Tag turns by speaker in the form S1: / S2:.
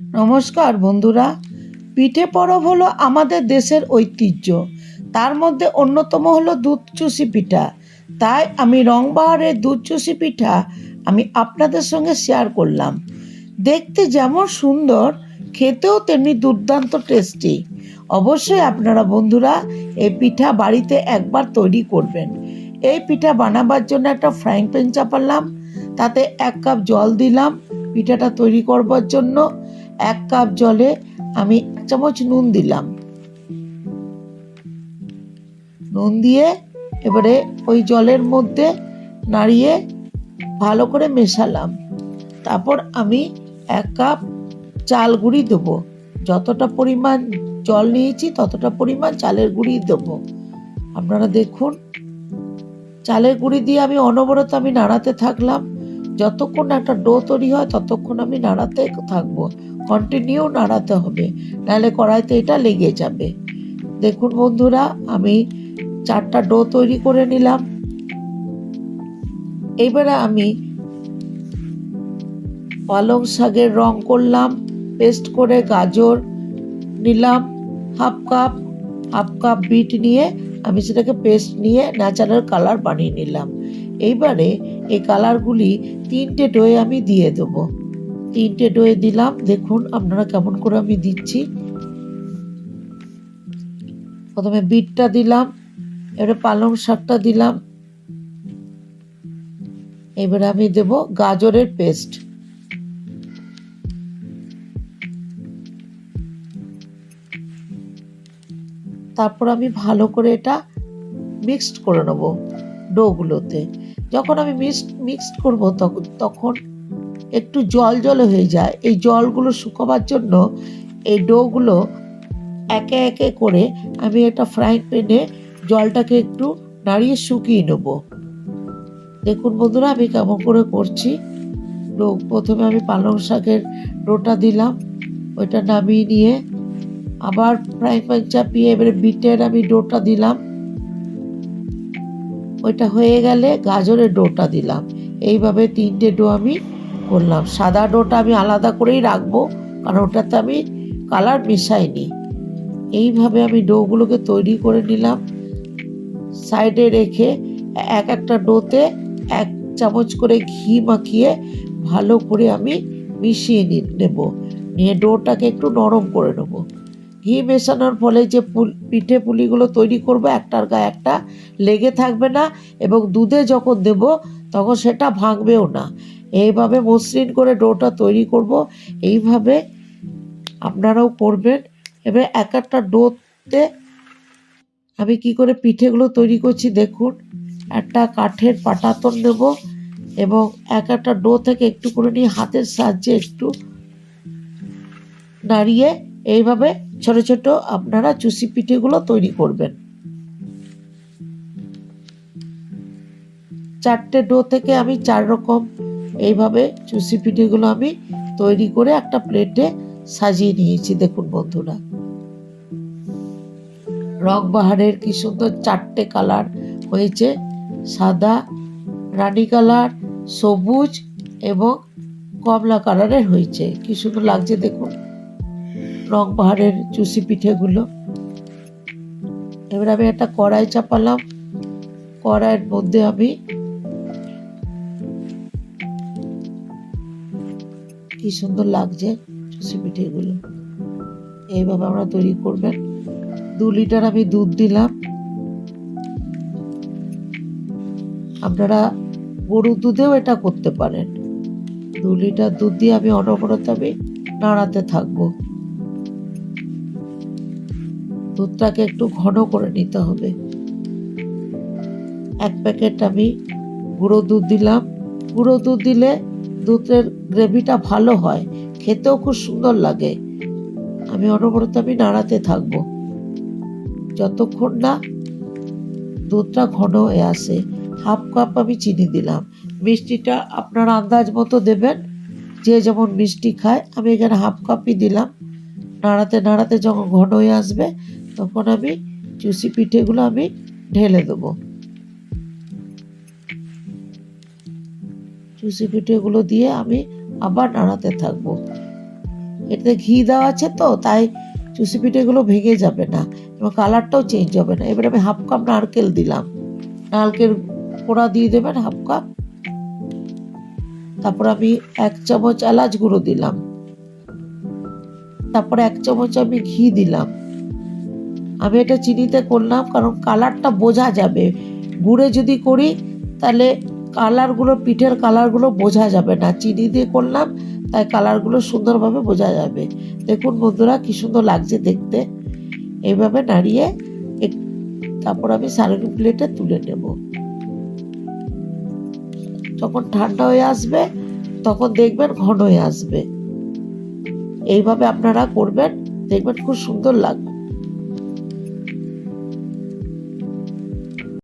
S1: নমস্কার বন্ধুরা, পিঠে পরব হলো আমাদের দেশের ঐতিহ্য। তার মধ্যে অন্যতম হলো দুধ চুষি পিঠা। তাই আমি রংবাহারের দুধ চুষি পিঠা আমি আপনাদের সঙ্গে শেয়ার করলাম। দেখতে যেমন সুন্দর, খেতেও তেমনি দুর্দান্ত টেস্টি অবশ্যই আপনারা বন্ধুরা, এই পিঠা বাড়িতে একবার তৈরি করবেন। এই পিঠা বানাবার জন্য একটা ফ্রাইং প্যান চাপালাম, তাতে এক কাপ জল দিলাম। পিঠাটা তৈরি করবার জন্য এক কাপ জলে আমি এক চামচ নুন দিলাম। নুন দিয়ে এবারে ওই জলের মধ্যে নাড়িয়ে ভালো করে মেশালাম। তারপর আমি এক কাপ চাল গুঁড়ি দেবো। যতটা পরিমাণ জল নিয়েছি, ততটা পরিমাণ চালের গুঁড়ি দেবো। আপনারা দেখুন, চালের গুঁড়ি দিয়ে আমি অনবরত আমি নাড়াতে থাকলাম। যতক্ষণ একটা ডো তৈরি হয়, ততক্ষণ আমি নাড়াতে থাকব। কন্টিনিউ নাড়াতে হবে, নাহলে কড়াইতে এটা লেগে যাবে। দেখুন বন্ধুরা, আমি চারটা ডো তৈরি করে নিলাম। এবারে আমি পালং শাকের রং করলাম, পেস্ট করে গাজর নিলাম, half cup half cup beet নিয়ে আমি সেটাকে পেস্ট নিয়ে ন্যাচারাল কালার বানিয়ে নিলাম। এইবারে এই কালারগুলি তিনটে ডোয়ে আমি দিয়ে দেবো। তিনটে ডোয়ে দিলাম, দেখুন আপনারা কেমন করে আমি দিচ্ছি। প্রথমে বিটটা দিলাম, এবারে পালং শাকটা দিলাম। এবারে আমি দেব গাজরের পেস্ট। তারপর আমি ভালো করে এটা মিক্সড করে নেব। ডোগুলোতে। যখন আমি মিক্সড মিক্সড করব তখন তখন একটু জল জল হয়ে যায়। এই জলগুলো শুকাবার জন্য এই ডোগুলো একে একে করে আমি একটা ফ্রাইং প্যানে জলটাকে একটু নাড়িয়ে শুকিয়ে নেব। দেখুন বন্ধুরা, আমি কেমন করে করছি। প্রথমে আমি পালং শাকের ডোটা দিলাম। ওইটা নামিয়ে নিয়ে আবার ফ্রাইং প্যান চাপিয়ে এবারে বিটের আমি ডোটা দিলাম। ওইটা হয়ে গেলে গাজরের ডোটা দিলাম। এইভাবে তিনটে ডো আমি করলাম। সাদা ডোটা আমি আলাদা করেই রাখব, কারণ ওটাতে আমি কালার মেশাইনি। এইভাবে আমি ডোগুলোকে তৈরি করে নিলাম। সাইডে রেখে এক একটা ডোতে এক চামচ করে ঘি মাখিয়ে ভালো করে আমি মিশিয়ে নেব। নিয়ে ডোটাকে একটু নরম করে নেব। ঘি মেশানোর ফলে যে পিঠে পুলিগুলো তৈরি করব, একটার গায়ে একটা লেগে থাকবে না এবং দুধে যখন দেব তখন সেটা ভাঙবেও না। এইভাবে মসৃণ করে ডোটা তৈরি করব। এইভাবে আপনারাও করবেন। এবার এক একটা ডোতে আমি কি করে পিঠেগুলো তৈরি করছি দেখুন। একটা কাঠের পাটাতন নেব এবং এক একটা ডো থেকে একটু করে নিয়ে হাতের সাহায্যে একটু নাড়িয়ে এইভাবে ছোট ছোট আপনারা চুষি পিঠেগুলো তৈরি করবেন। চারটে ডো থেকে আমি চার রকম এইভাবে চুষি পিঠেগুলো আমি তৈরি করে একটা প্লেটে সাজিয়ে নিয়েছি, দেখুন বন্ধুরা। রং বাহারের কি সুন্দর চারটে কালার হয়েছে। সাদা রানী কালার, সবুজ এবং কমলা কালারের হয়েছে। কি সুন্দর লাগছে দেখুন। রং পাহাড়ের চুষি পিঠেগুলো। এবার আমি একটা কড়াই চাপালাম। কড়াইয়ের মধ্যে আমি কি সুন্দর লাগছে চুষি পিঠেগুলো। এইভাবে আমরা তৈরি করবেন। দু লিটার আমি দুধ দিলাম। আপনারা গরুর দুধেও এটা করতে পারেন। দু লিটার দুধ দিয়ে আমি অনবরত আমি নাড়াতে থাকব। দুধটাকে একটু ঘন করে নিতে হবে। এক প্যাকেট আমি গুঁড়ো দুধ দিলাম। গুঁড়ো দুধ দিলে দুধের গ্রেভিটা ভালো হয়। খেতেও খুব সুন্দর লাগে। আমি অনবরত আমি নাড়াতে থাকব। যতক্ষণ না দুধটা ঘন হয়ে আসে, হাফ কাপ আমি চিনি দিলাম। মিষ্টিটা আপনার আন্দাজ মতো দেবেন। যে যেমন মিষ্টি খায়, আমি এখানে হাফ কাপই দিলাম। নাড়াতে নাড়াতে যখন ঘন হয়ে আসবে তখন আমি চুষি পিঠেগুলো আমি ঢেলে দেবো। চুষি পিঠেগুলো দিয়ে আমি আবার নাড়াতে থাকব। এতে ঘি দেওয়া আছে তো, তাই চুষি পিঠেগুলো ভেঙে যাবে না এবং কালারটাও চেঞ্জ হবে না। এবার আমি হাফ কাপ নারকেল দিলাম। নারকেল কোড়া দিয়ে দেবেন হাফ কাপ তারপর আমি এক চামচ এলাচ গুঁড়ো দিলাম। তারপরে এক চামচ আমি ঘি দিলাম। আমি এটা চিনিতে করলাম, কারণ কালারটা বোঝা যাবে। গুড়ে যদি করি, তাহলে কালারগুলো, পিঠের কালারগুলো বোঝা যাবে না। চিনি দিয়ে করলাম, তাই কালারগুলো সুন্দরভাবে বোঝা যাবে। দেখুন বন্ধুরা, কি সুন্দর লাগছে দেখতে। এইভাবে নাড়িয়ে তারপর আমি সার্ভিং প্লেটে তুলে নেব। যখন ঠান্ডা হয়ে আসবে, তখন দেখবেন ঘন হয়ে আসবে। এইভাবে আপনারা করবেন, দেখবেন খুব সুন্দর লাগবে।